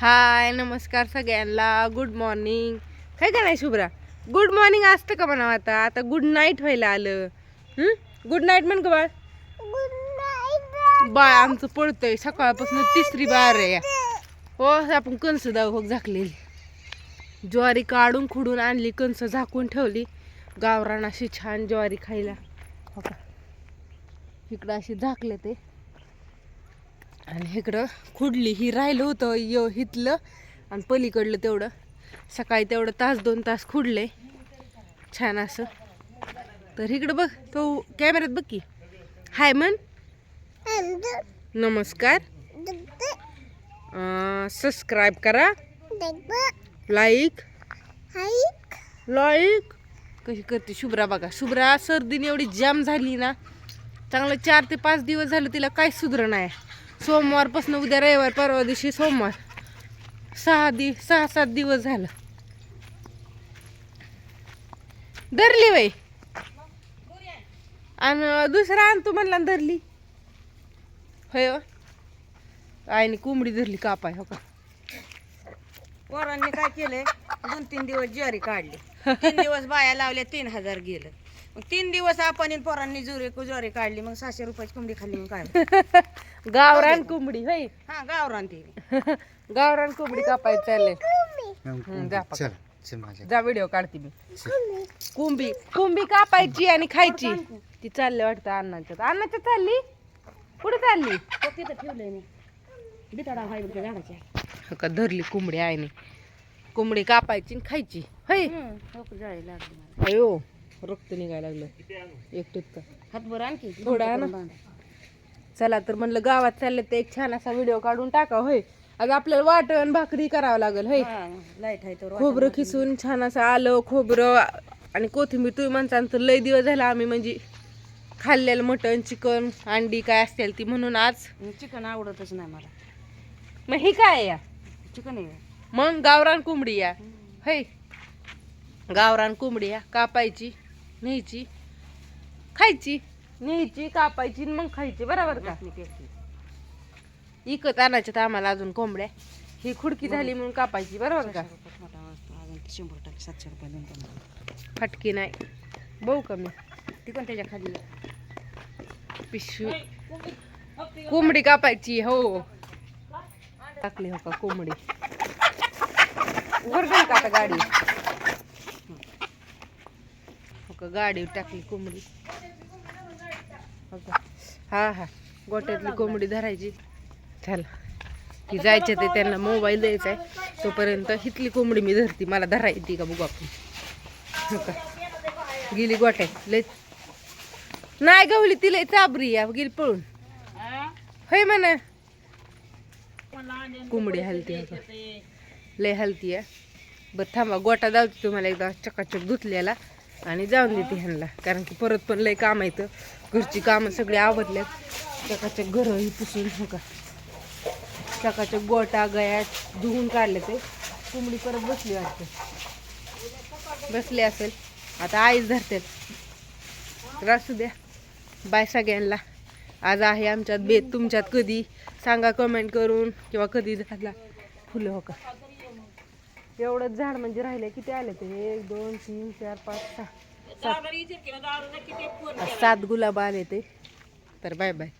हाय नमस्कार सगळ्यांना. Good morning काय का नाही शुभ्रा? गुड मॉर्निंग असतं का म्हणा आता? आता गुड नाईट व्हायला आलं. गुड नाईट म्हण का बाळ. बाळ आमचं पडतंय सकाळपासून तिसरी बार आहे. हो आपण कणस दाव हो झाकलेली. ज्वारी काढून खुडून आणली कणस झाकून ठेवली. गावरान अशी छान ज्वारी खायला. हो का? इकडं अशी झाकले ते. आणि इकडं खुडली ही राहिलं होतं यो हिथलं आणि पलीकडलं तेवढं. सकाळी तेवढं तास दोन तास खुडले. छान असं. तर इकडं बघ तो कॅमेऱ्यात बघ की. हाय म्हण. नमस्कार. सबस्क्राईब करा. लाईक लाईक कशी करते शुभ्रा बघा. शुभ्रा सर्दीने एवढी जाम झाली ना. चांगलं चार ते पाच दिवस झालं तिला काय सुधर नाही सोमवारपासून उद्या रविवार परवा दिवशी सोमवार. सहा दि सहा सात दिवस झालं. धरली वय आणि दुसरा आणतो म्हणला आणि धरली. होय हो. आईने कोंबडी धरली कापाय हो का? पोरांनी काय केलंय? दोन तीन दिवस ज्वारी काढली. तीन दिवस बाया लावल्या तीन हजार गेलं. मग तीन दिवस आपण आणि पोरांनी जुरी ज्वारी काढली मग सहाशे रुपयाची कोंबडी खाल्ली मग काय? गावरान कोंबडी होय. हा गावरान ती. गावरान कोंबडी कापाय चालले. हम्म, जा पकड. चल चल माझ्या. जा व्हिडिओ काढते मी. कोंबी कोंबी कापायची आणि खायची. ती चालली वाटतं अण्णाच्यात. अण्णाच्या चालली? कुठे चालली? तिथं ठेवलंय मी. बिताडा बघ झाडाच्या. हो का धरली कोंबडी आईने. कोंबडी कापायची आणि खायची. होय. जाळी लागली मला. अयो. रक्त निघायला लागलं. एकटीत का. हातभर आणखी थोडा ना? चला तर म्हणलं गावात चालले तर एक छान असा व्हिडिओ काढून टाका होय. आज आपल्याला वाटण भाकरी करावं लागेल होय. लाइट आहे तर खोबरं खिसून छान असं आलं खोबरं आणि कोथिंबीर तुम्ही म्हणता तर लय दिवस झाला आम्ही म्हणजे खाल्लेलं मटण चिकन अंडी काय असतील ती म्हणून आज. चिकन आवडतच नाही मला. मग ही काय या? चिकन आहे. मग गावरान कोंबडी या. है गावरान कोंबडी या कापायची. न्यायची. खायची. न्यायची कापायची आणि मग खायची बरोबर का. इकत आणायच्यात आम्हाला अजून कोंबड्या. ही खुडकी झाली म्हणून कापायची बरोबर का? शंभर टक्के सातशे रुपये देऊन तुम्हाला फटकी नाही. बघू का मी ती पण त्याच्याखाली पिशवी. कोंबडी कापायची हो. टाकली हो का कोंबडी? वर्गण का आता गाडी. का गाडी टाकली कोंबडी? हो का हा हा. गोट्यातली कोंबडी धरायची. चला. ती जायचे ते त्यांना मोबाईल द्यायचा आहे. तोपर्यंत हितली कोंबडी मी धरती. मला धरायची का बघू आपण. हो का? गेली गोट्या लय नाही गवली ती लय चाबरी या गेली पळून. होय म्हणा. कोंबडी हलती आहे का? लय हलती आहे. बरं थांबा. गोटा जाऊ तुम्हाला एकदा. चकाचक धुतलेला आणि जाऊन देते ह्यांना. कारण की परत पण लय काम येतं घरची कामं सगळी आवडल्यात सकाळच्या घरही पुसून हो का सकाळच्या गोटा गया धुवून काढले ते. कोंबडी परत बसली वाटते. बसली असेल. आता आईच धरतात तर असू द्या. बाय सगळ्यांना. आज आहे आमच्यात बेत तुमच्यात कधी? सांगा कमेंट करून. किंवा कधी झाला. फुलं हो का? एवढंच झाड म्हणजे राहिले किती आले ते? एक दोन तीन चार पाच सहा. सात. सात गुलाब आले ते. तर बाय बाय.